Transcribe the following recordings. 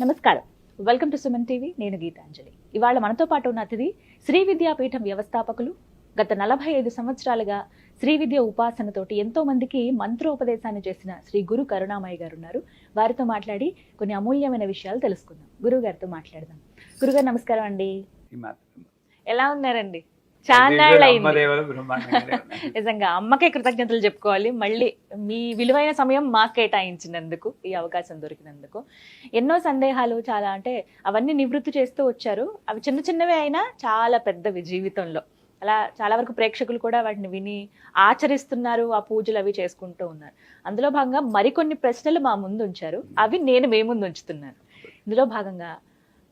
నమస్కారం. Welcome to Suman TV నేను గీతాంజలి. ఇవాళ మనతో పాటు ఉన్న అతిథి శ్రీ విద్యాపీఠం వ్యవస్థాపకులు గత నలభై ఐదు సంవత్సరాలుగా శ్రీ విద్య ఉపాసనతోటి ఎంతో మందికి మంత్రోపదేశాన్ని చేసిన శ్రీ గురు కరుణామయ్య గారు ఉన్నారు. వారితో మాట్లాడి కొన్ని అమూల్యమైన విషయాలు తెలుసుకుందాం. గురువు గారితో మాట్లాడదాం. గురుగారు నమస్కారం అండి. ఎలా ఉన్నారండి? చాలా. నిజంగా అమ్మకే కృతజ్ఞతలు చెప్పుకోవాలి. మళ్ళీ మీ విలువైన సమయం మాకు కేటాయించినందుకు ఈ అవకాశం దొరికినందుకు. ఎన్నో సందేహాలు చాలా అంటే అవన్నీ నివృత్తి చేస్తూ వచ్చారు. అవి చిన్న చిన్నవే అయినా చాలా పెద్దవి జీవితంలో. అలా చాలా వరకు ప్రేక్షకులు కూడా వాటిని విని ఆచరిస్తున్నారు ఆ పూజలు అవి చేసుకుంటూ ఉన్నారు. అందులో భాగంగా మరికొన్ని ప్రశ్నలు మా ముందు ఉంచారు. అవి నేను మీ ముందు ఉంచుతున్నాను. ఇందులో భాగంగా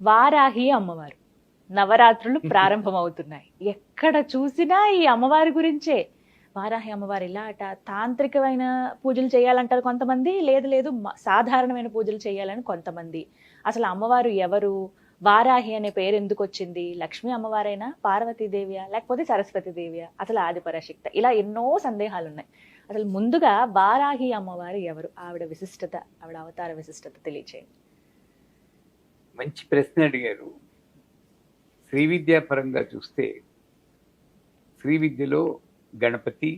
వారాహి అమ్మవారు. నవరాత్రులు ప్రారంభమవుతున్నాయి. ఎక్కడ చూసినా ఈ అమ్మవారి గురించే. వారాహి అమ్మవారు ఇలా అట తాంత్రికమైన పూజలు చేయాలంటారు కొంతమంది లేదు లేదు సాధారణమైన పూజలు చేయాలని కొంతమంది. అసలు అమ్మవారు ఎవరు? వారాహి అనే పేరు ఎందుకు వచ్చింది? లక్ష్మీ అమ్మవారైనా పార్వతీదేవియా లేకపోతే సరస్వతీదేవియా అసలు ఆదిపరాశక్త. ఇలా ఎన్నో సందేహాలు ఉన్నాయి అసలు ముందుగా వారాహి అమ్మవారు ఎవరు? ఆవిడ విశిష్టత ఆవిడ అవతార విశిష్టత తెలియచేయండి. మంచి ప్రశ్న అడిగారు. శ్రీ విద్యా పరంగా చూస్తే శ్రీ విద్యలో గణపతి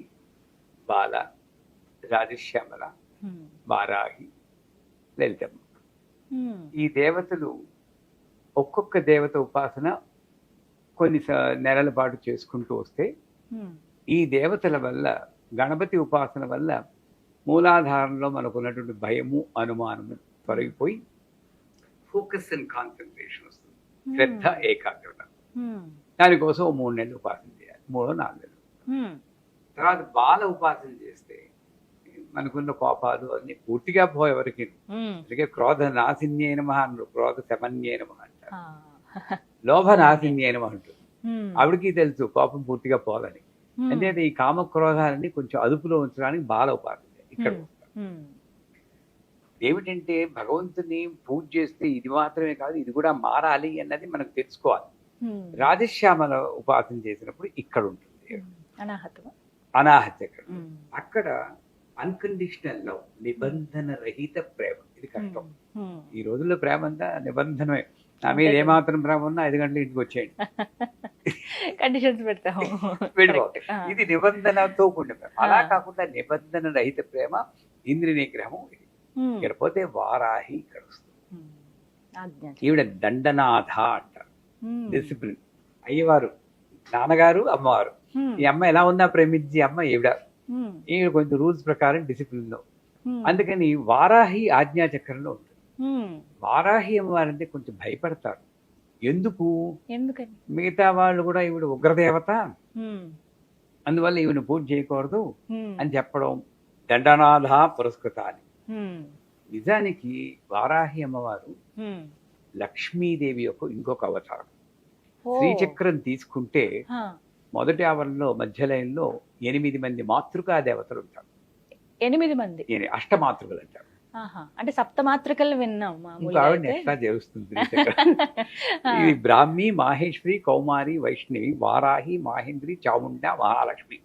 బాల రాజశ్యామల. వారాహి లలితమ్మ. ఈ దేవతలు ఒక్కొక్క దేవత ఉపాసన కొన్ని నెలల పాటు చేసుకుంటూ వస్తే. ఈ దేవతల వల్ల గణపతి ఉపాసన వల్ల మూలాధారంలో మనకు ఉన్నటువంటి భయము అనుమానము తొలగిపోయి ఫోకస్ అండ్ కాన్సన్ట్రేషన్ వస్తుంది శ్రద్ధ ఏకాగ్రత హ్మ్. దానికోసం మూడు నెలలు ఉపాసన చేయాలి మూడో నాలుగు నెలలు హ్మ్. తర్వాత బాల ఉపాసన చేస్తే మనకున్న కోపాలు అన్ని పూర్తిగా పోయి ఎవరికి. అందుకే క్రోధ నాశిన్యే నమ అన్నారు క్రోధ శమన్యే నమ అంటారు. లోభ నాశిన్యే నమ. ఆవిడకి తెలుసు కోపం పూర్తిగా పోదని. అంటే ఈ కామ క్రోధాలని కొంచెం అదుపులో ఉంచడానికి బాల ఉపాసన ఇక్కడ. ఏమిటంటే భగవంతుని పూజ చేస్తే ఇది మాత్రమే కాదు ఇది కూడా మారాలి అన్నది మనకు తెలుసుకోవాలి. రాజశ్యామల ఉపాసన చేసినప్పుడు ఇక్కడ ఉంటుంది. హ్మ్. అక్కడ అన్కండిషనల్ లవ్ నిబంధన రహిత ప్రేమ. ఇది కష్టం. ఈ రోజుల్లో ప్రేమ అంతా నిబంధనమే. నా మీద ఏమాత్రం ప్రేమ ఉన్నా ఐదు గంటల ఇంటికి వచ్చేయండి. కండిషన్స్ పెడతాము. ఇది నిబంధనతో కూడిన ప్రేమ. అలా. కాకుండా నిబంధన రహిత ప్రేమ ఇంద్రియ నిగ్రహం ఇది. ఇక్కడ పోతే వారాహి ఇక్కడ వస్తుంది. ఈవిడ దండనాథ అంటారు. డిసిప్లిన్ అయ్యవారు నాన్నగారు అమ్మవారు. ఈ అమ్మ ఎలా ఉందా ప్రేమించి అమ్మ ఈవిడ. ఈవిడ కొంచెం రూల్స్ ప్రకారం డిసిప్లిన్లో. అందుకని వారాహి ఆజ్ఞాచక్రంలో ఉంటుంది. వారాహి అమ్మవారంటే కొంచెం భయపడతారు ఎందుకు ఎందుకని మిగతా వాళ్ళు కూడా ఈవిడ ఉగ్రదేవత. అందువల్ల ఈవిడ పూజ చేయకూడదు. అని చెప్పడం దండనాథ పురస్కృత అని హ్మ్. నిజానికి వారాహి అమ్మవారు. లక్ష్మీదేవి యొక్క ఇంకొక అవతారం. శ్రీచక్రం తీసుకుంటే. మొదటి ఆవరణలో మధ్య లైన్లో ఎనిమిది మంది మాతృకా దేవతలు ఉంటారు ఎనిమిది మంది అష్టమాతృకలు అంటారు. అంటే సప్తమాత్రికలు విన్నాం. ఎట్లా? ఆ. ఇది బ్రాహ్మి మాహేశ్వరి కౌమారి వైష్ణవి వారాహి మాహేంద్రి చాముండ మహాలక్ష్మి.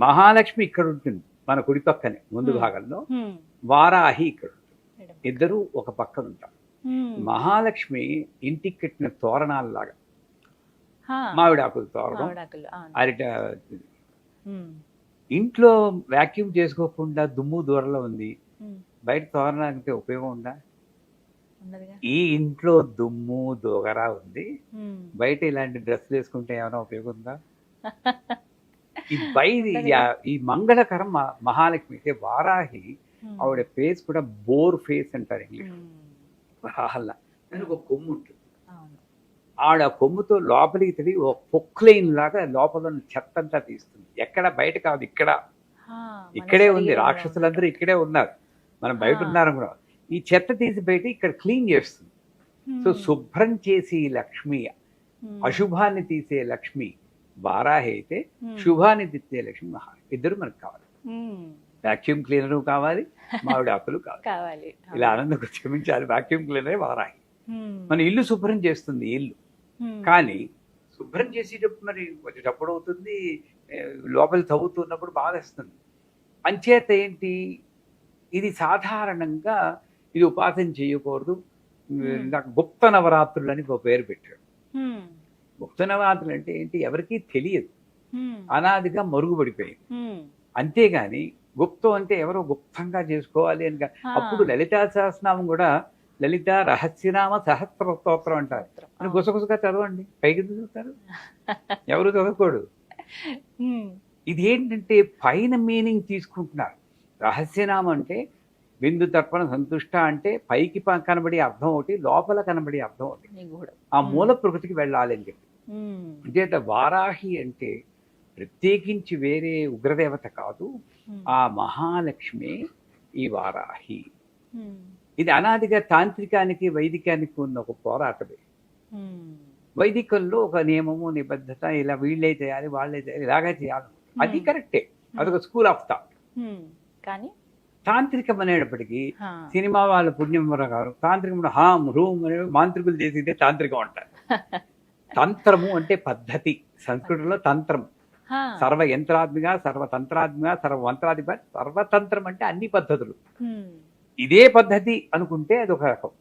మహాలక్ష్మి ఇక్కడ ఉంటుంది మన కుడి పక్కనే ముందు. భాగంలో. వారాహి ఇక్కడ. ఇద్దరు ఒక పక్కన ఉంటారు హ్మ్. మహాలక్ష్మి ఇంటికి కట్టిన తోరణాలలాగా. మామిడాకుల తోరణం. అరిట. ఇంట్లో వాక్యూమ్ చేసుకోకుండా దుమ్ము దూరంలో ఉంది. బయట తోరణానికి ఉపయోగం ఉందా ఈ ఇంట్లో దుమ్ము దోగరా ఉంది. బయట ఇలాంటి డ్రెస్సులు వేసుకుంటే ఏమైనా ఉపయోగం ఉందా ఈ బయట ఈ మంగళకరం మహాలక్ష్మి అయితే వారాహి. ఆవిడ ఫేస్ కూడా బోర్ ఫేస్ అంటారు ఇంగ్లీష్ హ్మ్. రాహల్లా దానికి ఒక కొమ్ము ఉంటుంది. ఆవిడ కొమ్ముతో లోపలికి తిరిగి ఒక పొక్లైన్ లాగా లోపల ఉన్న చెత్త అంతా తీస్తుంది ఎక్కడ బయట కాదు ఇక్కడ ఇక్కడే ఉంది రాక్షసులందరూ ఇక్కడే ఉన్నారు మనం బయట. ఉన్నారు కూడా ఈ చెత్త తీసి బయట ఇక్కడ క్లీన్ చేస్తుంది. సో శుభ్రం చేసి లక్ష్మి. అశుభాన్ని తీసే లక్ష్మి వారాహి అయితే తీసే లక్ష్మి మహా ఇద్దరు మనకు కావాలి. వాక్యూమ్ క్లీనర్ కావాలి మామిడి ఆకులు కావాలి. ఇలా ఆనందం క్షమించాలి. Vacuum cleaner Varahi. మన ఇల్లు శుభ్రం చేస్తుంది ఇల్లు. కానీ శుభ్రం చేసేటప్పుడు మరి కొంచెం తప్పుడు అవుతుంది లోపల తవ్వుతున్నప్పుడు బాధేస్తుంది. అంచేత ఏంటి? ఇది సాధారణంగా ఇది ఉపాసన చేయకూడదు. నాకు గుప్త నవరాత్రులు అని ఒక పేరు పెట్టాడు. నవరాత్రులు అంటే ఏంటి ఎవరికీ తెలియదు. అనాదిగా మరుగుపడిపోయింది. అంతేగాని గుప్తం అంటే ఎవరో గుప్తంగా చేసుకోవాలి అని. అప్పుడు లలితా సహస్రనామం కూడా లలిత రహస్యనామ సహస్ర స్తోత్రం అంటారు అని గుసగుసగా చదవండి పైకి చదువుతారు ఎవరు చదవకూడదు. ఇది ఏంటంటే పైన మీనింగ్ తీసుకుంటున్నారు రహస్యనామం అంటే బిందు తర్పణ సంతుష్ట అంటే పైకి కనబడే అర్థం ఒకటి లోపల కనబడే అర్థం ఒకటి. ఆ మూల ప్రకృతికి వెళ్ళాలి అని చెప్పి. అంచేత వారాహి అంటే ప్రత్యేకించి వేరే ఉగ్రదేవత కాదు. ఆ మహాలక్ష్మి ఈ వారాహి. ఇది అనాదిగా తాంత్రికానికి వైదికానికి ఉన్న ఒక పోరాటమే. వైదికంలో ఒక నియమము నిబద్ధత ఇలా వీళ్ళే చేయాలి వాళ్ళే చేయాలి ఇలాగే చేయాలి అది కరెక్టే అదొక స్కూల్ ఆఫ్ థాట్. కానీ తాంత్రికం అనేటప్పటికీ. సినిమా వాళ్ళ పుణ్యం గారు తాంత్రికం హామ్ రూమ్ అనే మాంత్రికులు చేసిందే తాంత్రికం అంటారు తంత్రము అంటే పద్ధతి సంస్కృతంలో తంత్రం. సర్వ యంత్రాత్మిక సర్వ తంత్రాత్మిక సర్వ మంత్రాత్మిక సర్వతంత్రం అంటే అన్ని పద్ధతులు. ఇదే పద్ధతి అనుకుంటే అది ఒక రకం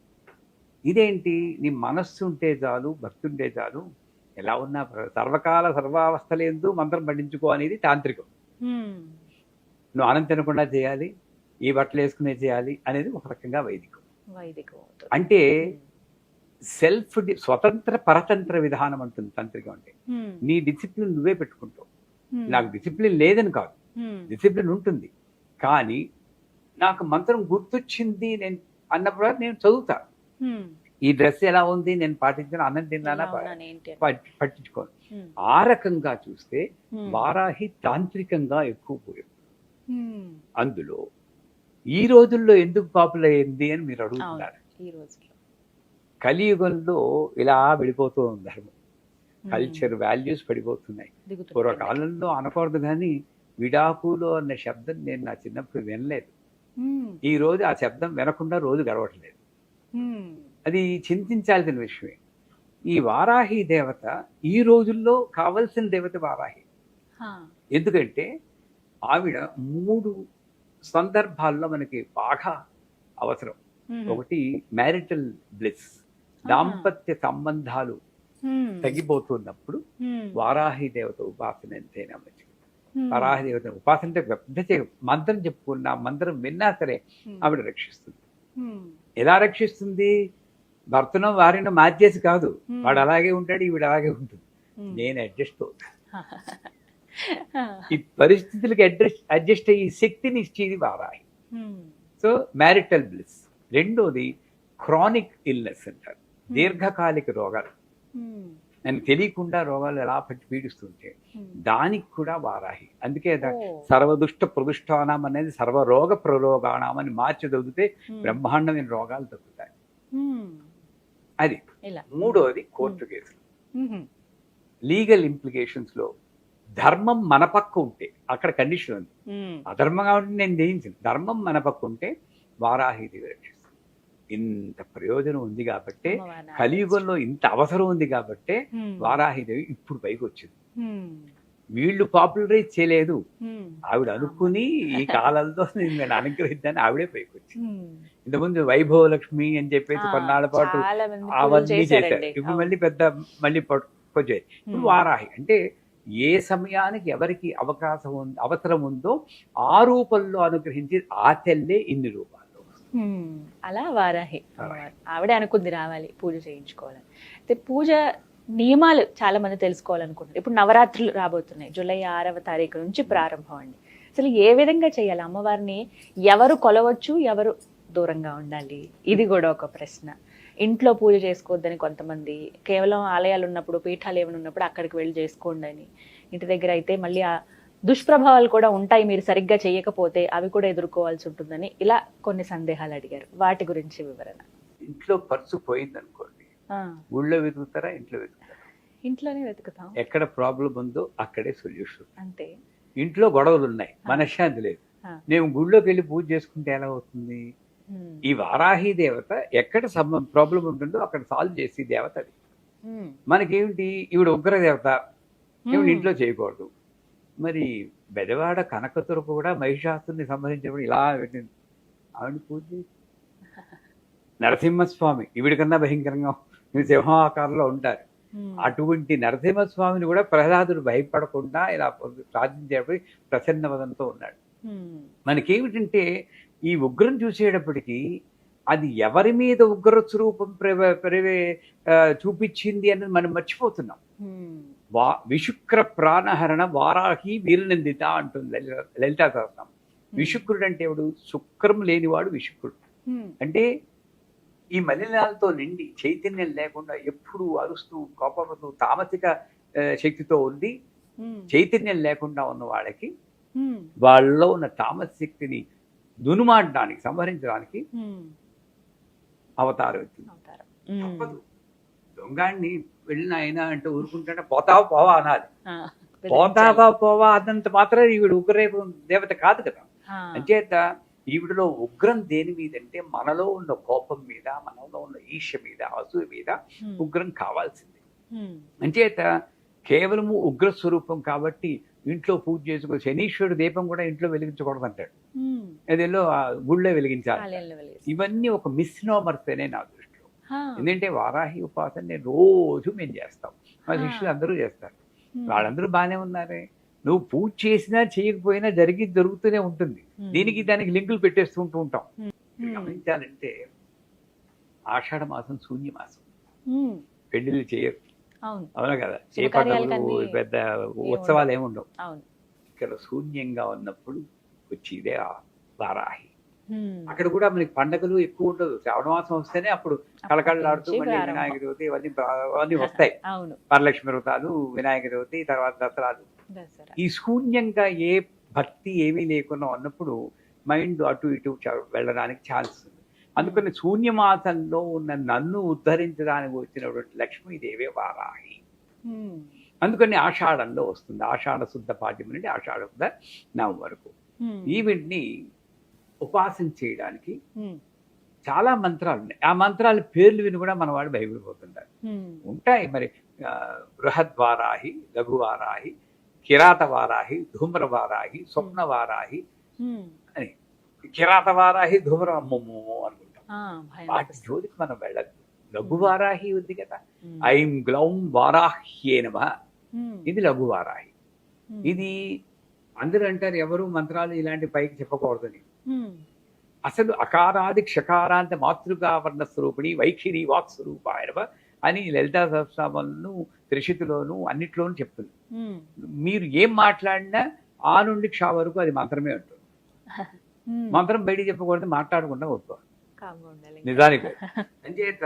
ఇదేంటి నీ మనస్సు ఉంటే చాలు భక్తి ఉంటే చాలు ఎలా ఉన్నా. సర్వకాల సర్వావస్థలందు మంత్రం పండించుకో అనేది తాంత్రికం. నువ్వు అన్నం తినకుండా చేయాలి ఈ బట్టలు వేసుకునే చేయాలి అనేది ఒక రకంగా వైదికం వైదికం. అంటే సెల్ఫ్ స్వతంత్ర పరతంత్ర విధానం అంటుంది తాంత్రికం అంటే. నీ డిసిప్లిన్ నువ్వే పెట్టుకుంటావు. నాకు డిసిప్లిన్ లేదని కాదు. డిసిప్లిన్ ఉంటుంది కానీ నాకు మంత్రం గుర్తొచ్చింది నేను అన్నప్పుడు నేను చదువుతా. ఈ డ్రెస్ ఎలా ఉంది నేను పాటించిన అన్నం తిన్నానా పట్టించుకోను. ఆ రకంగా చూస్తే. వారాహి తాంత్రికంగా ఎక్కువ పోయింది. అందులో ఈ రోజుల్లో ఎందుకు పాపులర్ అయింది అని మీరు అడుగుతున్నారు కలియుగంలో ఇలా వెళ్ళిపోతూ ఉంది ధర్మం. కల్చర్ వాల్యూస్ పడిపోతున్నాయి. పూర్వకాలంలో అనకూడదు కానీ విడాకులు అన్న శబ్దం నేను నా చిన్నప్పుడు వినలేదు. ఈ రోజు ఆ శబ్దం వినకుండా రోజు గడవట్లేదు. అది చింతించాల్సిన విషయమే ఈ వారాహి దేవత ఈ రోజుల్లో కావలసిన దేవత వారాహి. ఎందుకంటే ఆవిడ మూడు సందర్భాల్లో మనకి బాగా అవసరం. ఒకటి మ్యారిటల్ బ్లిస్ దాంపత్య సంబంధాలు. తగ్గిపోతున్నప్పుడు. వారాహి దేవత ఉపాసన ఎంతైనా మంచిది. వారాహి దేవత ఉపాసన అంటే పెద్ద మంత్రం చెప్పుకున్నా మంత్రం విన్నా సరే. ఆవిడ రక్షిస్తుంది. ఎలా రక్షిస్తుంది భర్తను వారిని మార్చేసి కాదు. వాడు అలాగే ఉంటాడు ఈవిడ అలాగే ఉంటుంది. నేను అడ్జస్ట్ అవుతాను హా. ఈ పరిస్థితులకి అడ్జస్ట్ అడ్జస్ట్ అయ్యే శక్తిని ఇచ్చేది వారాహి. సో మ్యారిటల్ బ్లిస్ రెండోది క్రానిక్ ఇల్నెస్ అంటారు దీర్ఘకాలిక రోగాలు హ్మ్. అని తెలియకుండా రోగాలు ఎలా పట్టి పీడిస్తుంటే హ్మ్. దానికి కూడా వారాహి అందుకే. సర్వదుష్ట ప్రదుష్టానం అనేది సర్వరోగ ప్రరోగాణం అని మార్చి చదివితే హ్మ్. బ్రహ్మాండమైన రోగాలు తగ్గుతాయి. అది మూడోది కోర్టు కేసులు. లీగల్ ఇంప్లికేషన్స్లో ధర్మం మన పక్క ఉంటే అక్కడ కండిషన్ ఉంది. అధర్మంగా ఉంటే నేను జయించింది ధర్మం మన పక్క ఉంటే వారాహిదేవి రక్షిస్తుంది ఇంత ప్రయోజనం ఉంది కాబట్టే కలియుగంలో ఇంత అవసరం ఉంది కాబట్టే. వారాహిదేవి ఇప్పుడు పైకి వచ్చింది. వీళ్ళు పాపులరైజ్ చేయలేదు. ఆవిడ అనుకుని ఈ కాలంలో నేను అనుగ్రహిద్దాని ఆవిడే పైకి వచ్చింది. ఇంతకుముందు వైభవ లక్ష్మి అని చెప్పేసి కొన్నాళ్ళ పాటు అవన్నీ చేశారు. ఇప్పుడు. మళ్ళీ పెద్ద మళ్ళీ వచ్చాయి ఇప్పుడు. వారాహి అంటే ఏ సమయానికి ఎవరికి అవకాశం అవసరం ఉందో ఆ రూపంలో అనుగ్రహించి ఆ తెల్లే ఇన్ని రూపాల్లో హ్మ్. అలా వారాహి అమ్మవారు. ఆవిడే అనుకుంది రావాలి పూజ చేయించుకోవాలని. అయితే పూజ నియమాలు చాలా మంది తెలుసుకోవాలనుకుంటున్నారు. ఇప్పుడు నవరాత్రులు రాబోతున్నాయి. జూలై ఆరవ తారీఖు నుంచి ప్రారంభం అండి. అసలు ఏ విధంగా చేయాలి? అమ్మవారిని ఎవరు కొలవచ్చు ఎవరు దూరంగా ఉండాలి? ఇది కూడా ఒక ప్రశ్న. ఇంట్లో పూజ చేసుకోవద్దని కొంతమంది కేవలం ఆలయాలు ఉన్నప్పుడు పీఠాలు ఏమైనా ఉన్నప్పుడు అక్కడికి వెళ్ళి చేసుకోండి అని. ఇంటి దగ్గర అయితే మళ్ళీ ఆ దుష్ప్రభావాలు కూడా ఉంటాయి మీరు సరిగ్గా చేయకపోతే అవి కూడా ఎదుర్కోవాల్సి ఉంటుందని ఇలా కొన్ని సందేహాలు అడిగారు. వాటి గురించి వివరణ. ఇంట్లో పర్సు పోయింది అనుకోండి ఊళ్ళో వెతుకుతారా ఇంట్లో వెతుకుతారా? ఇంట్లోనే వెతుకుతాం. ఎక్కడ ప్రాబ్లం ఉందో అక్కడే సొల్యూషన్. అంతే. ఇంట్లో గొడవలు ఉన్నాయి మనశ్శాంతి లేదు. నేను గుళ్ళోకి వెళ్ళి పూజ చేసుకుంటే ఎలా అవుతుంది? ఈ వారాహి దేవత ఎక్కడ ప్రాబ్లం ఉంటుందో అక్కడ సాల్వ్ చేసి దేవత అది మనకేమిటి? ఈవిడ ఉగ్ర దేవత. ఈవిడ ఇంట్లో చేయకూడదు. మరి బెదవాడ కనకతురకు కూడా మహిషాసుని సంబంధించినప్పుడు ఇలా పెట్టింది ఆవిడ పూజ నరసింహస్వామి ఈవిడి కన్నా భయంకరంగా సింహం ఆకారంలో ఉంటారు. అటువంటి నరసింహస్వామిని కూడా ప్రహ్లాదుడు భయపడకుండా ఇలా ప్రార్థించేటప్పుడు ప్రసన్నవదంతో ఉన్నాడు. మనకేమిటంటే ఈ ఉగ్రం చూసేటప్పటికి అది ఎవరి మీద ఉగ్ర స్వరూపం ప్రవ చూపించింది అన్నది మనం మర్చిపోతున్నాం. వా విశుక్ర ప్రాణహరణ వారాహి వీరనందిత అంటుంది లలిత సహస్రం విశుక్రుడు అంటే ఎవడు శుక్రం లేనివాడు విశుక్రుడు ఉమ్. అంటే ఈ మలినాలతో నిండి చైతన్యం లేకుండా ఎప్పుడూ అరుస్తూ కోపడుతూ తామసిక శక్తితో ఉండి ఉమ్. చైతన్యం లేకుండా ఉన్న వాళ్ళకి. వాళ్ళలో ఉన్న తామస శక్తిని దునుమాడడానికి సంహరించడానికి. అవతారం వచ్చింది అవుతారు. తప్పదు దొంగాడిని వెళ్ళిన ఆయన అంటే ఊరుకుంటే పోతావా పోవా అనాలి పోతావా పోవా అన్నంత మాత్రం ఈవిడ ఉగ్రరేపు దేవత కాదు కదా. అంచేత ఈవిడలో ఉగ్రం దేని మీద అంటే మనలో ఉన్న కోపం మీద మనలో ఉన్న ఈర్ష మీద అసూయ మీద. ఉగ్రం కావాల్సింది. అంచేత కేవలము ఉగ్ర స్వరూపం కాబట్టి ఇంట్లో పూజ చేసుకో శనీశ్వరుడు దీపం కూడా ఇంట్లో వెలిగించకూడదు అంటాడు. అదేలో గుళ్ళో వెలిగించాలి. ఇవన్నీ ఒక మిస్నోమర్సేనే నా దృష్టిలో ఆ. ఎందుకంటే వారాహి ఉపాసన నేను రోజు మేము చేస్తాం. మా. శిష్యులు అందరూ చేస్తారు. వాళ్ళందరూ బాగానే ఉన్నారే. నువ్వు పూజ చేసినా చేయకపోయినా జరిగి జరుగుతూనే ఉంటుంది. దీనికి దానికి లింకులు పెట్టేస్తూ ఉంటూ ఉంటాం. గమనించాలంటే ఆషాఢ మాసం శూన్య మాసం. పెళ్ళిళ్ళు చేయరు. అవును. కదా? ఏ పండుగలు పెద్ద ఉత్సవాలు ఏముండవు. ఇక్కడ శూన్యంగా ఉన్నప్పుడు వచ్చి ఇదే వారాహి. అక్కడ కూడా మనకి పండగలు ఎక్కువ ఉండదు. శ్రావణ మాసం వస్తేనే అప్పుడు కళకళలాడుతూ మళ్ళీ. వినాయక చవితి ఇవన్నీ అవన్నీ వస్తాయి. వరలక్ష్మి వ్రతాలు వినాయక చవితి తర్వాత దసరాలు దసరా. ఈ శూన్యంగా ఏ భక్తి ఏమీ లేకుండా ఉన్నప్పుడు మైండ్ అటు ఇటు వెళ్ళడానికి ఛాన్స్ ఉంది. అందుకని శూన్యమాసంలో ఉన్న నన్ను ఉద్ధరించడానికి వచ్చినటువంటి లక్ష్మీదేవి వారాహి. అందుకని ఆషాఢంలో వస్తుంది. ఆషాఢ శుద్ధ పాడ్యం నుండి ఆషాఢ శుద్ధ నవం వరకు. ఈవెంట్ని ఉపాసన చేయడానికి. చాలా మంత్రాలు ఉన్నాయి ఆ మంత్రాల పేర్లు విని కూడా మన వాళ్ళు భయపడిపోతుంటారు. ఉంటాయి మరి బృహద్వారాహి లఘువారాహి కిరాత వారాహి ధూమ్ర వారాహి స్వప్న వారాహి ఉమ్. అని కిరాత వారాహి ధూమ్ర అమ్మమ్ము అనుకుంటాం వాటి. జోలికి మనం వెళ్ళదు లఘు వారాహి ఉంది కదా. ఐం గ్లౌం వారాహ్యే నమ. ఇది లఘు వారాహి ఉమ్. ఇది అందరూ అంటారు ఎవరు మంత్రాలు ఇలాంటి పైకి చెప్పకూడదని. అసలు అకారాది క్షకారాంత మాతృకావర్ణ స్వరూపిణి వైఖిరి వాక్ స్వరూపాయనవ అని లలితా సహస్రామంను త్రిషితిలోను అన్నిట్లోనూ చెప్తుంది. మీరు ఏం మాట్లాడినా ఆ నుండి క్ష వరకు అది మంత్రమే ఉంటుంది. మంత్రం బయటికి చెప్పకూడదు మాట్లాడకుండా ఉండాలి నిజానికి అంచేత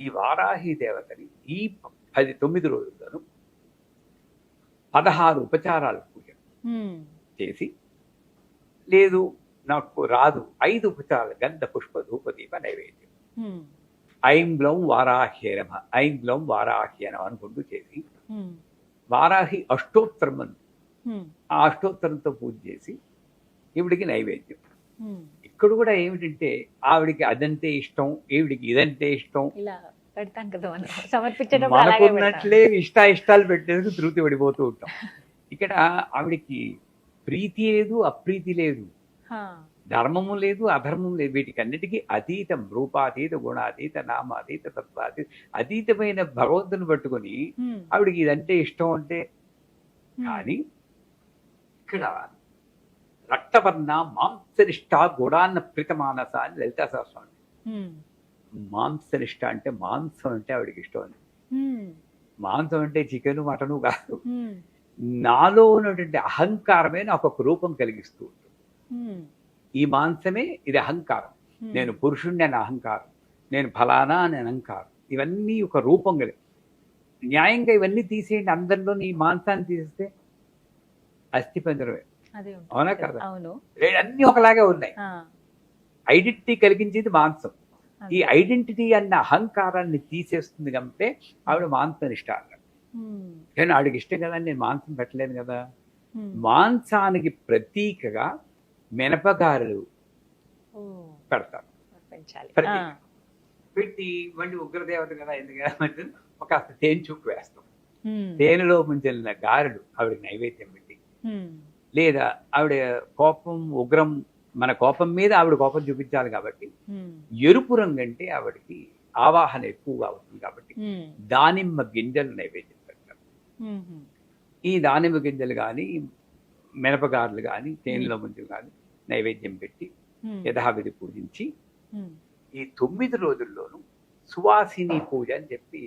ఈ వారాహి దేవతని ఈ పది తొమ్మిది రోజుల్లోనూ పదహారు ఉపచారాలు పూజ. చేసి లేదు నాకు రాదు ఐదు ఉపచారాలు గంధ పుష్ప ధూప దీప నైవేద్యం. ఐం గ్లౌం వారాహ్యనమ ఐం గ్లౌం వారాహ్యనమ అనుకుంటూ చేసి. వారాహి అష్టోత్తరం అని. ఆ అష్టోత్తరంతో పూజ చేసి ఈవిడికి నైవేద్యం. ఇక్కడ కూడా ఏమిటంటే ఆవిడికి అదంటే ఇష్టం ఈవిడికి ఇదంటే ఇష్టం. మనకున్నట్లే ఇష్ట ఇష్టాలు పెట్టేందుకు తృప్తి పడిపోతూ ఉంటాం ఇక్కడ ఆవిడికి ప్రీతి లేదు అప్రీతి లేదు. ధర్మము లేదు అధర్మం లేదు వీటికి అన్నిటికీ అతీతం రూపాతీత గుణాతీత నామాతీత తత్వాతీత అతీతమైన భగవంతుని పట్టుకొని. ఆవిడికి ఇదంటే ఇష్టం అంటే. కానీ ఇక్కడ రక్తవర్ణ మాంసనిష్ట గుడాన్న ప్రితమానస అని లలితా సహస్రం ఉమ్. మాంసనిష్ట అంటే మాంసం అంటే ఆవిడకి ఇష్టం ఉమ్. మాంసం అంటే చికెన్ మటను కాదు. నాలో ఉన్నటువంటి అహంకారమే నాకు ఒక రూపం కలిగిస్తూ ఉంటుంది. ఈ మాంసమే ఇది అహంకారం ఉమ్. నేను పురుషుణ్ణి అని అహంకారం నేను ఫలానా అని అహంకారం ఇవన్నీ ఒక రూపం కలిగి న్యాయంగా ఇవన్నీ తీసేయండి అందరిలో ఈ మాంసాన్ని తీసేస్తే అస్థి పంజరమే. అవునా కదా? అన్నీ ఒకలాగే ఉన్నాయి. ఐడెంటిటీ కలిగించేది మాంసం. ఈ ఐడెంటిటీ అన్న అహంకారాన్ని తీసేస్తుంది కంటే ఆవిడ మాంసం ఇష్టం అన్నాడు. కానీ ఆవిడకి ఇష్టం కదా నేను మాంసం పెట్టలేను కదా ఉమ్. మాంసానికి ప్రతీకగా మినపగారెలు. పెడతారు ప్రతి-. పెట్టి మళ్ళీ ఉగ్రదేవత కదా ఎందుకంటే ఒక తేనె చూపు వేస్తాం. తేనెలో ముంచెల్లిన గారెలు ఆవిడ నైవేద్యం పెట్టి. లేదా ఆవిడ కోపం ఉగ్రం మన కోపం మీద ఆవిడ కోపం చూపించాలి కాబట్టి ఎరుపు రంగు అంటే ఆవిడకి ఆవాహన ఎక్కువగా అవుతుంది కాబట్టి దానిమ్మ గింజలు నైవేద్యం పెడతారు ఈ దానిమ్మ గింజలు కానీ మినపగారులు కానీ తేనెల ముంజలు కానీ నైవేద్యం పెట్టి యథావిధి పూజించి. ఈ తొమ్మిది రోజుల్లోనూ సువాసిని పూజ అని చెప్పి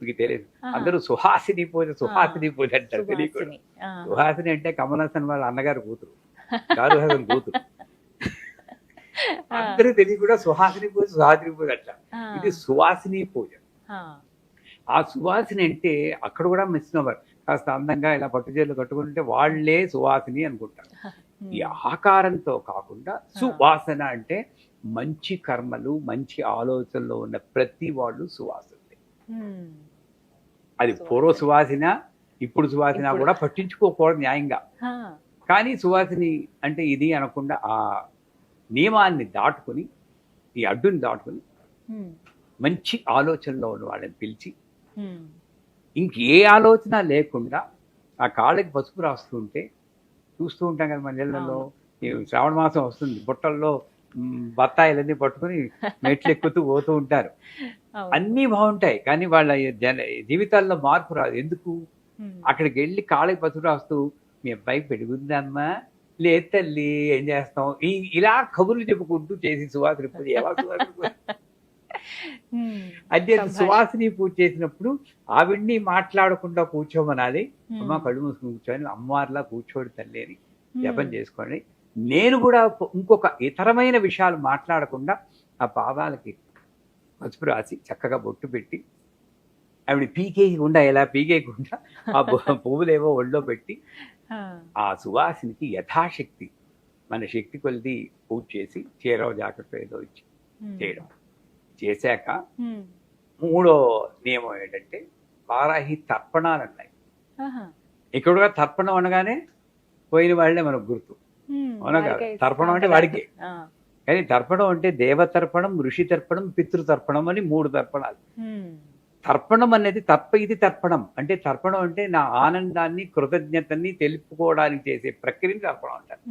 మీకు తెలియదు. అందరూ సుహాసిని పూజ సుహాసిని పూజ అంటారు తెలియకుండా సువాసిని. ఆ, సుహాసిని అంటే కమలాసన్ వాళ్ళ అన్నగారు కూతురు గారుహాసన్ కూతురు. ఆ, అందరూ తెలియకుండా సుహాసిని పూజ సుహాసిని పూజ అంటారు. ఇది సువాసిని పూజ. ఆ, ఆ సువాసిని అంటే అక్కడ కూడా మిస్నోవర్ కాస్త అందంగా ఇలా పట్టుచీరలు కట్టుకుంటే వాళ్ళే సువాసిని అనుకుంటారు. ఈ ఆకారంతో కాకుండా సువాసన అంటే మంచి కర్మలు మంచి ఆలోచనలో ఉన్న ప్రతి వాళ్ళు సువాసనలే. అది పూర్వ సువాసన ఇప్పుడు సువాసన. కూడా పట్టించుకోకూడదు న్యాయంగా. కానీ సువాసిని అంటే ఇది అనకుండా ఆ నియమాన్ని దాటుకుని ఈ అడ్డుని దాటుకుని మంచి ఆలోచనలో ఉన్న వాళ్ళని పిలిచి ఇంకే ఆలోచన లేకుండా ఆ కాళ్ళకి పసుపు రాస్తుంటే చూస్తూ ఉంటాం కదా మన ఈ శ్రావణ మాసం వస్తుంది. బుట్టల్లో బత్తాయిలన్నీ పట్టుకుని మెట్లు ఎక్కుతూ పోతూ ఉంటారు. అన్నీ బాగుంటాయి. కానీ వాళ్ళ జన జీవితాల్లో మార్పు రాదు. ఎందుకు? అక్కడికి వెళ్ళి కాళ్ళకి పసుపు రాస్తూ మీ అబ్బాయి పెరుగుందమ్మా. లేదు తల్లి ఏం చేస్తాం? ఈ ఇలా కబుర్లు చెప్పుకుంటూ చేసి సువాసన అంటే. సువాసిని పూజ చేసినప్పుడు ఆవిడ్ని మాట్లాడకుండా కూర్చోమనాలి. అమ్మ కళ్ళు మూసుకుని కూర్చొని అమ్మవారిలా కూర్చోడు తల్లి అని జపం చేసుకోండి. నేను కూడా ఇంకొక ఇతరమైన విషయాలు మాట్లాడకుండా ఆ పాదాలకి పసుపు రాసి చక్కగా బొట్టు పెట్టి ఆవిడ పీకేయకుండా ఎలా పీకేయకుండా ఆ పువ్వులేవో ఒళ్ళో పెట్టి ఆ, సువాసినికి యథాశక్తి మన శక్తి కొలిది పూజ చేసి చీరవ జాకెట్ ఏదో ఇచ్చి చేయడం. చేశాక మూడో నియమం ఏంటంటే వారాహి తర్పణాలు ఉన్నాయి ఇక్కడ కూడా తర్పణం అనగానే పోయిన వాళ్ళే మనకు గుర్తు. ఉమ్, అవునా కాదు? వాడికే తర్పణం అంటే వాడికే. కానీ తర్పణం అంటే దేవతర్పణం ఋషి తర్పణం పితృతర్పణం అని మూడు తర్పణాలు. తర్పణం అనేది తప్ప ఇది తర్పణం. అంటే తర్పణం అంటే నా ఆనందాన్ని కృతజ్ఞతని తెలుపుకోవడానికి చేసే ప్రక్రియని తర్పణం అంటారు.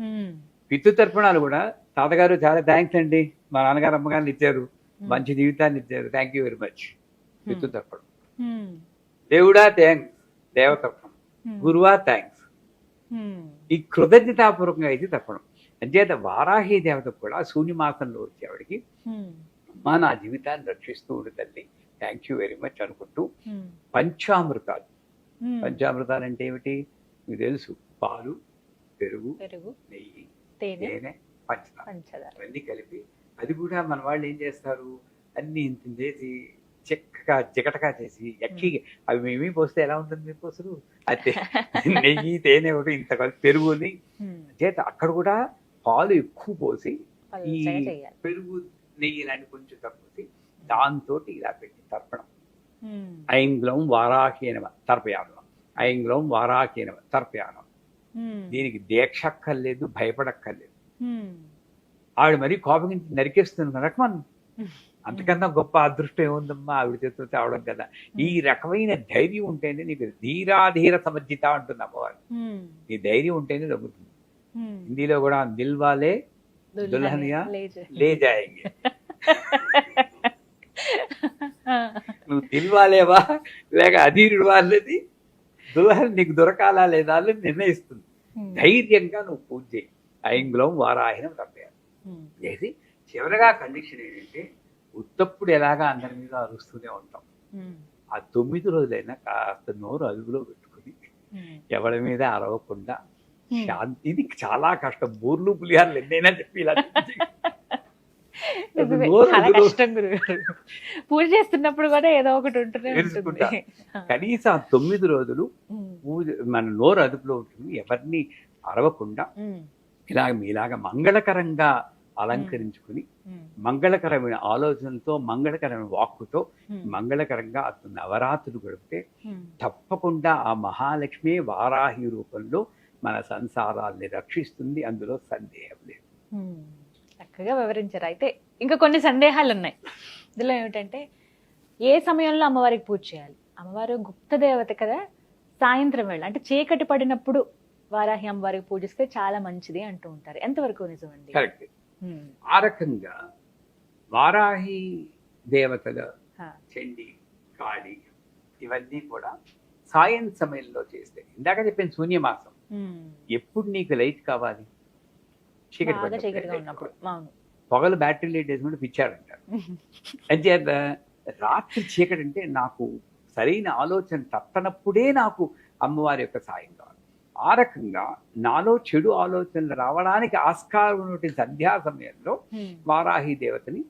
పితృతర్పణాలు కూడా తాతగారు చాలా థ్యాంక్స్ అండి. మా నాన్నగారు అమ్మగారిని ఇచ్చారు. మంచి జీవితాన్ని ఇచ్చారు. థ్యాంక్ యూ వెరీ మచ్ పితృతర్పణం ఉమ్, దేవుడా థ్యాంక్స్ దేవతర్పణం ఉమ్, గురువా థ్యాంక్స్ ఉమ్, ఈ కృతజ్ఞతాపూర్వకంగా ఇది తప్పడం. అంచేత వారాహి దేవత కూడా శూన్యమాసంలో వచ్చేవాడికి మా నా జీవితాన్ని రక్షిస్తూ ఉండు తల్లి. థ్యాంక్ యూ వెరీ మచ్ అనుకుంటూ పంచామృతాలు. పంచామృతాలు అంటే ఏమిటి? మీకు తెలుసు పాలు పెరుగు పెరుగు నెయ్యి తేనె పంచదార. ఇవన్నీ కలిపి అది కూడా మన వాళ్ళు ఏం చేస్తారు? అన్ని ఇంత చేసి చెక్కగా చికటగా చేసి ఎక్కి అవి మేమీ పోస్తే ఎలా ఉంటుంది మీకు అసలు అయితే నెయ్యి తేనె ఒకటి ఇంత పెరుగుని చేత అక్కడ కూడా పాలు ఎక్కువ పోసి ఈ పెరుగు నెయ్యి లాంటి కొంచెం తక్కువ దాంతో ఇలా పెట్టి తర్పణం ఐంగ్లం వారాహీనవ తర్పయానం ఐంగ్లం వారాహీనవ తర్పయానం దీనికి దీక్ష అక్కర్లేదు భయపడక్కర్లేదు ఆవిడ మరీ కోపగించి నరికేస్తుంది రకమన్ ఉమ్, అంతకన్నా గొప్ప అదృష్టం ఏముందమ్మా? ఆవిడ చేతితో తేవడం కదా. ఈ రకమైన ధైర్యం ఉంటేనే నీకు ధీరాధీర సమర్థిత అంటుంది అమ్మవారు. ఈ ధైర్యం ఉంటేనే దొరుకుతుంది. ఉమ్. హిందీలో కూడా దిల్వాలే దుల్హనియా లే జాయింగే. నువ్వు దిల్వాలేవా లేక అధీరుడు వాళ్ళది? దుల్హన్ నీకు దొరకాలా లేదా అని నిర్ణయిస్తుంది. ధైర్యంగా నువ్వు పూజ చేయి. ఐంగులం వారాహినం తప్పేయాలి చేసి చివరగా కండిషన్ ఏంటంటే ఉత్తప్పుడు ఎలాగా అందరి మీద అరుస్తూనే ఉంటాం. ఉమ్, ఆ తొమ్మిది రోజులైనా కాస్త నోరు అదుపులో పెట్టుకుని ఉమ్. ఎవరి మీద అరవకుండా Hmm. శాంతి ఇది చాలా కష్టం. బూర్లు పులిహార్లు ఎన్నైనా చెప్పి ఇలా చాలా. కష్టం పూజ చేస్తున్నప్పుడు కూడా ఏదో ఒకటి ఉంటుంది. కనీసం ఆ తొమ్మిది రోజులు పూజ మన నోరు అదుపులో ఉంటుంది ఎవరిని అరవకుండా ఉమ్, ఇలా మీలాగా మంగళకరంగా అలంకరించుకుని మంగళకరమైన ఆలోచనలతో మంగళకరమైన వాక్కుతో మంగళకరంగా అతను నవరాత్రులు గడిపితే తప్పకుండా ఆ మహాలక్ష్మి వారాహి రూపంలో మన సంసారాల్ని రక్షిస్తుంది. అందులో సందేహం లేదు. చక్కగా వివరించారు. అయితే ఇంకా కొన్ని సందేహాలు ఉన్నాయి. ఇందులో ఏమిటంటే ఏ సమయంలో అమ్మవారికి పూజ చేయాలి? అమ్మవారు గుప్త దేవత కదా. సాయంత్రం వేళ. అంటే చీకటి పడినప్పుడు వారాహి అమ్మవారికి పూజిస్తే చాలా మంచిది అంటూ ఉంటారు. ఎంతవరకు నిజమండి? కరెక్ట్. ఆ రకంగా వారాహి దేవతల. చండి కాళి ఇవన్నీ కూడా సాయం సమయంలో చేస్తే. ఇందాక చెప్పిన శూన్యమాసం. ఎప్పుడు నీకు లైట్ కావాలి? చీకటి పొగలు బ్యాటరీ లైట్ వేసుకుంటే పిచ్చాడంటారు అంచేత రాత్రి చీకటి అంటే నాకు సరైన ఆలోచన తట్టనప్పుడే నాకు అమ్మవారి యొక్క సాయం కావాలి. ఆ రకంగా నాలో చెడు ఆలోచనలు రావడానికి ఆస్కారం ఉన్నటువంటి సంధ్యా సమయంలో. వారాహి దేవతని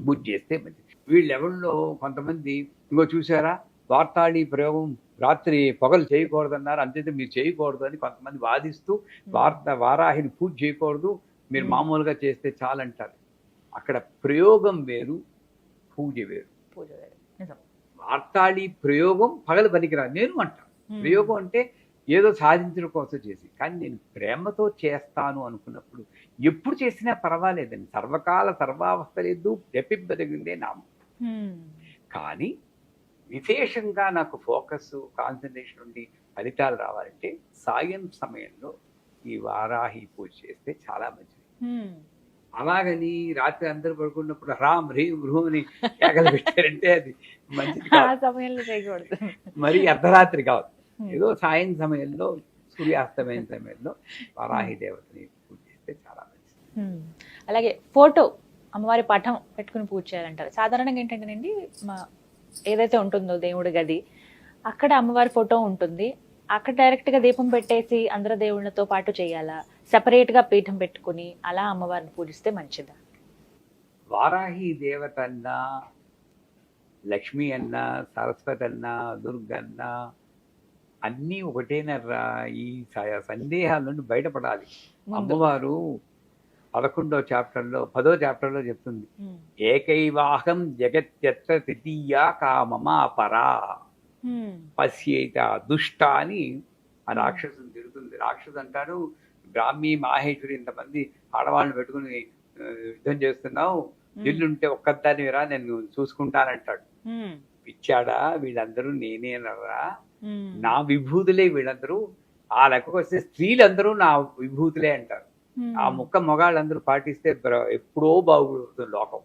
పూజ చేస్తే మంచిది వీళ్ళెవరిలో కొంతమంది ఇంకో చూసారా వార్తాళి ప్రయోగం రాత్రి పొగలు చేయకూడదన్నారు అంతైతే మీరు చేయకూడదు అని కొంతమంది వాదిస్తూ వార్త వారాహిని పూజ చేయకూడదు మీరు. మామూలుగా చేస్తే చాలంటారు అక్కడ ప్రయోగం వేరు పూజ వేరు పూజ వేరు. నిజం వార్తాళి ప్రయోగం పగలు పనికిరాదు నేను అంటాను. ప్రయోగం అంటే ఏదో సాధించడం కోసం చేసి కానీ నేను ప్రేమతో చేస్తాను అనుకున్నప్పుడు ఎప్పుడు చేసినా పర్వాలేదండి సర్వకాల సర్వావస్థ లేదు రెప్పింపదగిందే నామం. కానీ విశేషంగా నాకు ఫోకస్ కాన్సన్ట్రేషన్ ఉండి ఫలితాలు రావాలంటే సాయం సమయంలో ఈ వారాహి పూజ చేస్తే చాలా మంచిది. అలాగని రాత్రి అందరూ పడుకున్నప్పుడు రామ్ హ్రీం హ్రూమ్ అని కేకలు పెట్టారంటే అది మంచిది మరి అర్ధరాత్రి ఉమ్. ఏదో సాయం సమయంలో సూర్యాస్తమైన సమయంలో వారాహి దేవతని పూజ చేస్తే చాలా మంచిది. అలాగే ఫోటో అమ్మవారి పటం పెట్టుకుని పూజ చేయాలంటారు. సాధారణంగా ఏంటంటేనండి మా ఏదైతే ఉంటుందో దేవుడి గది అక్కడ అమ్మవారి ఫోటో ఉంటుంది. అక్కడ డైరెక్ట్గా దీపం పెట్టేసి అందరు దేవుళ్ళతో పాటు చేయాలా? సెపరేట్గా పీఠం పెట్టుకుని అలా అమ్మవారిని పూజిస్తే మంచిదా? వారాహి దేవత అన్నా లక్ష్మి అన్న సరస్వతి అన్న దుర్గన్న అన్నీ ఒకటేనర్రా ఈ సందేహాల నుండి బయటపడాలి. అమ్మవారు పదకొండో చాప్టర్లో పదో చాప్టర్లో చెప్తుంది. ఏకైవాహం జగత్యత్ర తృతీయా కామమా పరా. పశ్యేత దుష్ట అని ఆ రాక్షసుని తిరుగుతుంది రాక్షసు అంటాడు బ్రాహ్మి మాహేశ్వరి ఇంతమంది ఆడవాళ్ళని పెట్టుకుని యుద్ధం చేస్తున్నావు. ఇల్లుంటే ఒక్కదాని రా నేను చూసుకుంటానంటాడు. పిచ్చాడా? వీళ్ళందరూ నేనేనరా. నా విభూతులే వీళ్ళందరూ ఆ లెక్కకు వస్తే స్త్రీలందరూ నా విభూతులే అంటారు. ఆ ముక్క మొగాళ్ళందరూ పాటిస్తే ఎప్పుడో బాగుపడుతుంది లోకం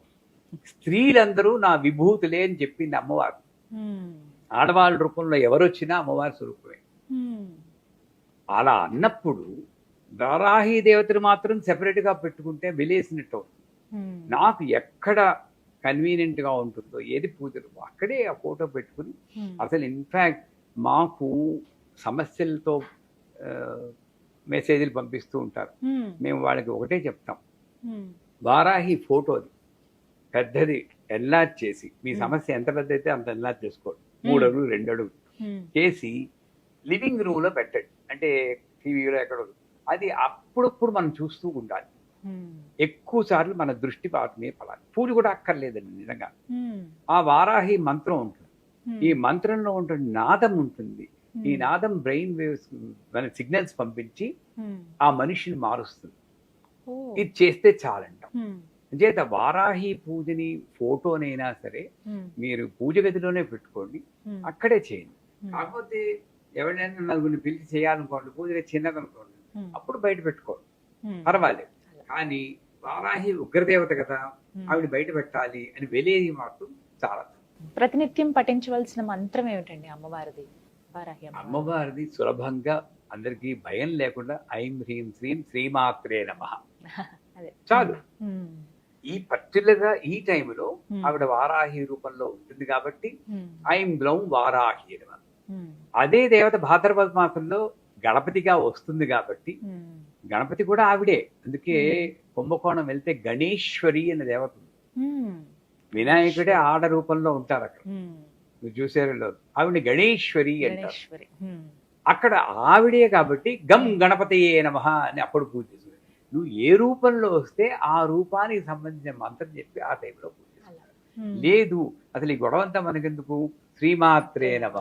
స్త్రీలందరూ నా విభూతులే అని చెప్పింది అమ్మవారు. ఆడవాళ్ళ రూపంలో ఎవరు వచ్చినా అమ్మవారి స్వరూపమే. అలా అన్నప్పుడు వారాహి దేవతను మాత్రం గా పెట్టుకుంటే వెలేసినట్టు. నాకు ఎక్కడ convenient గా ఉంటుందో ఏది పూజలు అక్కడే ఆ ఫోటో పెట్టుకుని. అసలు ఇన్ఫ్యాక్ట్ మాకు సమస్యలతో మెసేజ్లు పంపిస్తూ ఉంటారు. మేము వాళ్ళకి ఒకటే చెప్తాం. వారాహి ఫోటోది పెద్దది ఎన్లార్జ్ చేసి మీ. సమస్య ఎంత పెద్ద అయితే అంత ఎన్లార్జ్ చేసుకోండి మూడు. అడుగులు రెండు అడుగులు. చేసి లివింగ్ రూమ్లో పెట్టండి అంటే టీవీలో ఎక్కడో అది అప్పుడప్పుడు మనం చూస్తూ ఉండాలి. ఎక్కువ సార్లు మన దృష్టి వాటి మీద పడాలి పూజ కూడా అక్కర్లేదండి నిజంగా. ఆ వారాహి మంత్రం ఉంటుంది. ఈ మంత్రంలో ఉంటుంది నాదం ఉంటుంది ఈ ఉమ్. నాదం బ్రెయిన్ వేవ్స్ మన సిగ్నల్స్ పంపించి ఉమ్. ఆ మనిషిని మారుస్తుంది. ఇది చేస్తే చాలంటాం ఉమ్. చేత వారాహి పూజని ఫోటోనైనా సరే. మీరు పూజ గదిలోనే పెట్టుకోండి. అక్కడే చేయండి. కాకపోతే ఎవరైనా నలుగురిని పిలిచి చేయాలనుకోండి పూజ చిన్నదనుకోండి. అప్పుడు బయట పెట్టుకోండి. పర్వాలేదు కానీ వారాహి ఉగ్రదేవత కదా. ఆవిడ బయట పెట్టాలి అని వెలేది మాత్రం చాలా ప్రతినిత్యం పఠించవలసిన మంత్రం ఏమిటండి అమ్మవారిది. అమ్మవారిది సులభంగా అందరికీ భయం లేకుండా ఐం హ్రీం శ్రీం శ్రీమాత్రే నమ చాలు. ఈ పర్టికులర్గా ఈ టైంలో. ఆవిడ వారాహి రూపంలో ఉంటుంది కాబట్టి. ఐం బ్లౌం వారాహి నమ. అదే దేవత భాద్రపద మాసంలో గణపతిగా వస్తుంది కాబట్టి. గణపతి కూడా ఆవిడే అందుకే కుంభకోణం వెళ్తే గణేశ్వరి అనే దేవత. వినాయకుడే ఆడ రూపంలో ఉంటారు అక్కడ. మీరు చూసారో. ఆవిడ గణేశ్వరి అంటారు. అక్కడ ఆవిడే కాబట్టి గం గణపతియే నమ అని అప్పుడు పూజ చేస్తుంది నువ్వు ఏ రూపంలో వస్తే ఆ రూపానికి సంబంధించిన మంత్రం చెప్పి ఆ టైంలో పూజ. లేదు అసలు ఈ గొడవంతా మనకెందుకు శ్రీమాత్రే నమ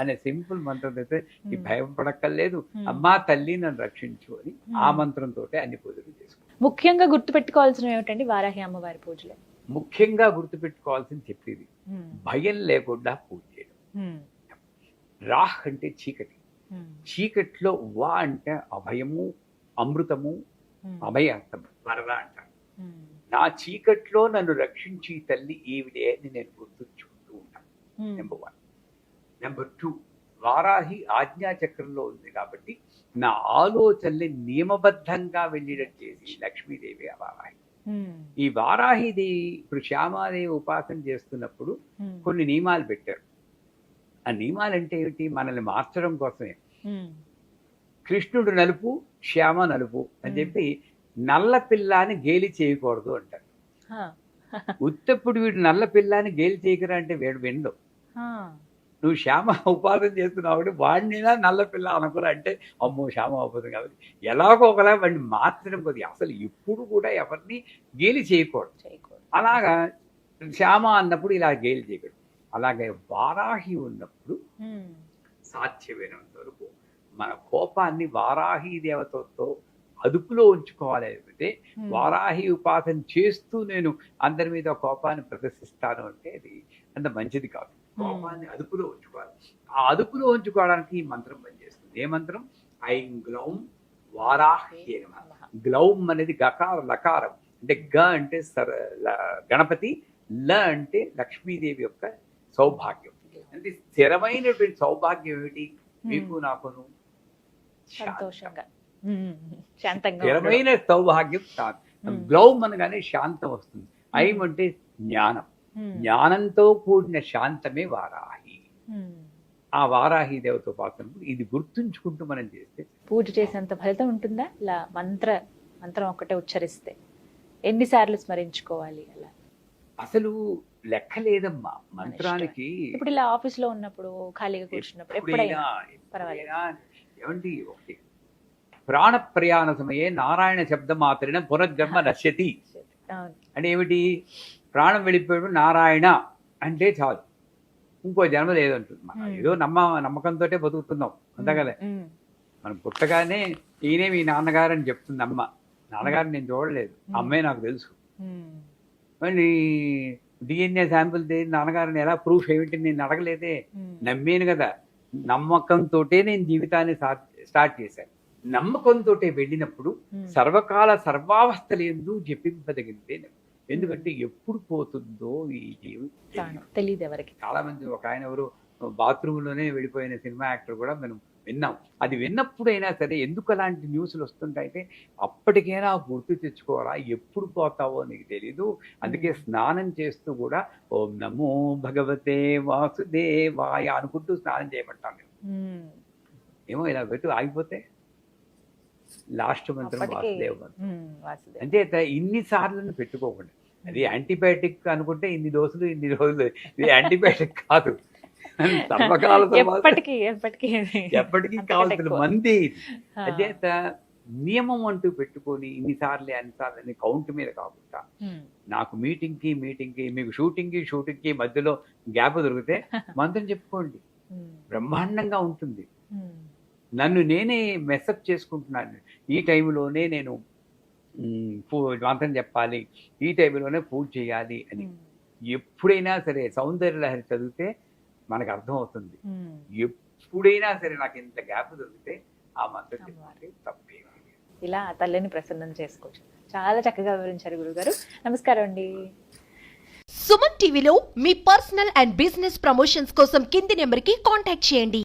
అనే సింపుల్ మంత్రం అయితే ఈ. భయం పడక్కర్లేదు. అమ్మా తల్లి నన్ను రక్షించు అని ఆ. మంత్రంతో అన్ని పూజలు చేసుకో ముఖ్యంగా గుర్తు పెట్టుకోవాల్సిన ఏమిటండి వారాహి అమ్మవారి పూజలు ముఖ్యంగా గుర్తుపెట్టుకోవాల్సింది చెప్పేది. భయం లేకుండా పూజ చేయడం. రాహ్ అంటే చీకటి. చీకట్లో వా అంటే అభయము అమృతము. అభయార్థం వరద అంటారు. నా చీకట్లో నన్ను రక్షించి తల్లి ఈవిడే అని నేను గుర్తుంచుకుంటూ ఉంటాను. Number one number two Varahi ఆజ్ఞా చక్రంలో ఉంది కాబట్టి నా ఆలోచనల్ని నియమబద్ధంగా వెళ్ళేటట్టు చేసి లక్ష్మీదేవి వారాహి. ఈ వారాహిదేవి ఇప్పుడు శ్యామాదేవి ఉపాసన చేస్తున్నప్పుడు కొన్ని నియమాలు పెట్టారు. ఆ నియమాలు అంటే ఏమిటి? మనల్ని మార్చడం కోసమే. కృష్ణుడు నలుపు శ్యామ నలుపు అని చెప్పి నల్ల పిల్లాని గేలి చేయకూడదు అంటారు. ఉత్తప్పుడు వీడు నల్ల పిల్లాని గేలి చేయకరా అంటే వీడు విండు నువ్వు శ్యామ ఉపాసన చేస్తున్నావు కాబట్టి వాడినినా నల్ల పిల్ల అనుకురా అంటే అమ్మో శ్యామ ఉపాసన కాబట్టి ఎలాగో ఒకలా వాడిని మార్చడం కొద్దిగా. అసలు ఎప్పుడు కూడా ఎవరిని గేలి చేయకూడదు. చేయకూడదు. అలాగా శ్యామ అన్నప్పుడు ఇలా గేలి చేయకూడదు. అలాగే వారాహి ఉన్నప్పుడు సాధ్యమైనంత వరకు మన కోపాన్ని వారాహి దేవతతో అదుపులో ఉంచుకోవాలి అయితే వారాహి ఉపాసన చేస్తూ నేను అందరి మీద కోపాన్ని ప్రదర్శిస్తాను అంటే అది అంత మంచిది కాదు. కోపాన్ని అదుపులో ఉంచుకోవాలి. ఆ అదుపులో ఉంచుకోవడానికి ఈ మంత్రం పనిచేస్తుంది. ఏ మంత్రం? ఐం గ్లౌం వారాహ్యే నమః. గ్లౌం అనేది గకార లకారం. అంటే గ అంటే సర గణపతి ల అంటే లక్ష్మీదేవి యొక్క సౌభాగ్యం. అంటే స్థిరమైనటువంటి సౌభాగ్యం ఏమిటి? మీకు నాకును. సంతోషంగా. స్థిరమైన సౌభాగ్యం శాంతం ఉమ్, గ్లౌం అనగానే శాంతం వస్తుంది. ఐం అంటే జ్ఞానం. జ్ఞానంతో కూడిన శాంతమే వారాహి. ఆ వారాహి దేవత ఉపాసన ఇది గుర్తుంచుకుంటూ మనం చేస్తే పూజ చేసేంత ఫలితం ఉంటుందా? ఇలా మంత్ర మంత్రం ఒక్కటే ఉచ్చరిస్తే ఎన్నిసార్లు స్మరించుకోవాలి అలా? అసలు లెక్క లేదమ్మా. మంత్రానికి ఇప్పుడు ఇలా ఆఫీస్లో ఉన్నప్పుడు ఖాళీగా కూర్చున్నప్పుడు ఎప్పుడైనా పర్వాలేదు. ఏమండి ఒకటి ప్రాణ ప్రయాణ సమయే నారాయణ శబ్ద మాత్రన పునర్జన్మ నశ్యతి. అంటే ఏమిటి? ప్రాణం వెళ్ళిపోయాడు నారాయణ అంటే చాలు. ఇంకో జన్మ లేదంటుంది మనం. ఏదో నమ్మ నమ్మకంతో బతుకుతున్నాం అంతే కదా మనం పుట్టగానే ఈయనే మీ నాన్నగారు అని చెప్తుంది అమ్మ. నాన్నగారు నేను చూడలేదు. అమ్మే నాకు తెలుసు. మళ్ళీ డిఎన్ఏ శాంపుల్ నాన్నగారిని ఎలా ప్రూఫ్ ఏమిటి నేను అడగలేదే. నమ్మాను కదా. నమ్మకంతో నేను జీవితాన్ని స్టార్ట్ చేశాను. నమ్మకంతో వెళ్ళినప్పుడు సర్వకాల సర్వావస్థలు ఎందు జపింపదగిందే ఎందుకంటే ఎప్పుడు పోతుందో ఈ జీవి తాను తెలియదు ఎవరికి. చాలా మంది ఒక ఆయన ఎవరు బాత్రూమ్లోనే వెళ్ళిపోయిన సినిమా యాక్టర్ కూడా మనం విన్నాం. అది విన్నప్పుడైనా సరే ఎందుకు అలాంటి న్యూస్లు వస్తుంటాయంటే అప్పటికైనా గుర్తు తెచ్చుకోవాలా ఎప్పుడు పోతావో నీకు తెలీదు. అందుకే స్నానం చేస్తూ కూడా ఓం నమో భగవతే వాసుదేవాయ అనుకుంటూ స్నానం చేయమంటాను నేను ఏమో ఇలా పెట్టు ఆగిపోతే లాస్ట్ మంత్రం వాసుదేవ మంత్రం. అంటే ఇన్ని సార్లు పెట్టుకోకుండా అది యాంటీబయాటిక్ అనుకుంటే ఇన్ని డోసులు ఇన్ని రోజులు. ఇది యాంటీబయాటిక్ కాదు. ఎప్పటికీ కావాల్సిన. మంది. అదేత నియమం అంటూ పెట్టుకొని ఇన్నిసార్లు అన్నిసార్లు అని కౌంట్ మీద కాకుండా నాకు మీటింగ్కి మీటింగ్కి మీకు షూటింగ్కి షూటింగ్కి మధ్యలో గ్యాప్ దొరికితే మంత్రం చెప్పుకోండి. బ్రహ్మాండంగా ఉంటుంది. నన్ను నేనే మెసప్ చేసుకుంటున్నాను. ఈ టైంలోనే నేను మంత్రం చెప్పాలి. ఈ టైంలోనే పూజ చేయాలి అని. ఎప్పుడైనా సరే సౌందర్య లహరి చదివితే మనకు అర్థం అవుతుంది. ఎప్పుడైనా సరే నాకు ఇంత గ్యాప్ దొరికితే ఆ మంత్రం చెప్పాలి లేదు. ఇలా తల్లిని ప్రసన్నం చేసుకోవచ్చు. చాలా చక్కగా వివరించారు గురుగారు. నమస్కారం అండి. సుమన్ టీవీలో మీ పర్సనల్ అండ్ బిజినెస్ ప్రమోషన్స్ కోసం కింది నెంబర్కి కాంటాక్ట్ చేయండి.